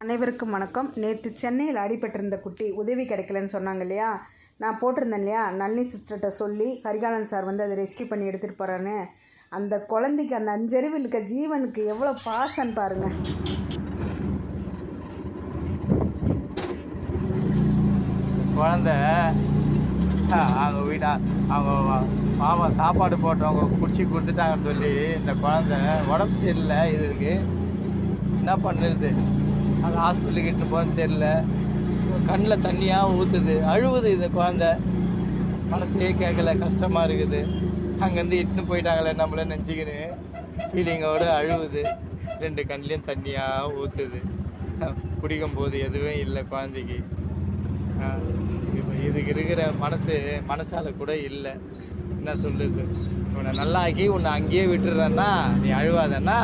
அனைவருக்கும் வணக்கம். நேற்று சென்னையில் அடிபட்டிருந்த குட்டி உதவி கிடைக்கலன்னு சொன்னாங்க இல்லையா? நான் போட்டிருந்தேன் இல்லையா? நளினி சிஸ்டர்கிட்ட சொல்லி கரிகாலன் சார் வந்து அதை ரெஸ்கியூ பண்ணி எடுத்துகிட்டு போகிறான்னு அந்த குழந்தைக்கு அந்த அஞ்சறிவில் இருக்க ஜீவனுக்கு எவ்வளோ பாசன் பாருங்கள் குழந்த அவங்க வீட்டா அவங்க மாமா சாப்பாடு போட்டவங்க குடிச்சு கொடுத்துட்டாங்கன்னு சொல்லி இந்த குழந்த உடம்பு சரியில்லை இதுக்கு என்ன பண்ணுறது? அது ஹாஸ்பிட்டலுக்கு இட்டுன்னு போகிறேன்னு தெரில கண்ணில் தண்ணியாக ஊற்றுது அழுவுது இந்த குழந்த. மனசே கேட்கல கஷ்டமாக இருக்குது. அங்கேருந்து இட்டுன்னு போயிட்டாங்களே நம்மள நினச்சிக்கிறேன் ஃபீலிங்கோடு அழுவுது. ரெண்டு கண்லேயும் தண்ணியாக ஊற்றுது குடிக்கும்போது எதுவும் இல்லை குழந்தைக்கு. இப்போ இதுக்கு இருக்கிற மனசு மனசால் கூட இல்லை. என்ன சொல்லுது உன்னை நல்லாக்கி உன்னை அங்கேயே விட்டுடுறேன்னா நீ அழுவாதன்னா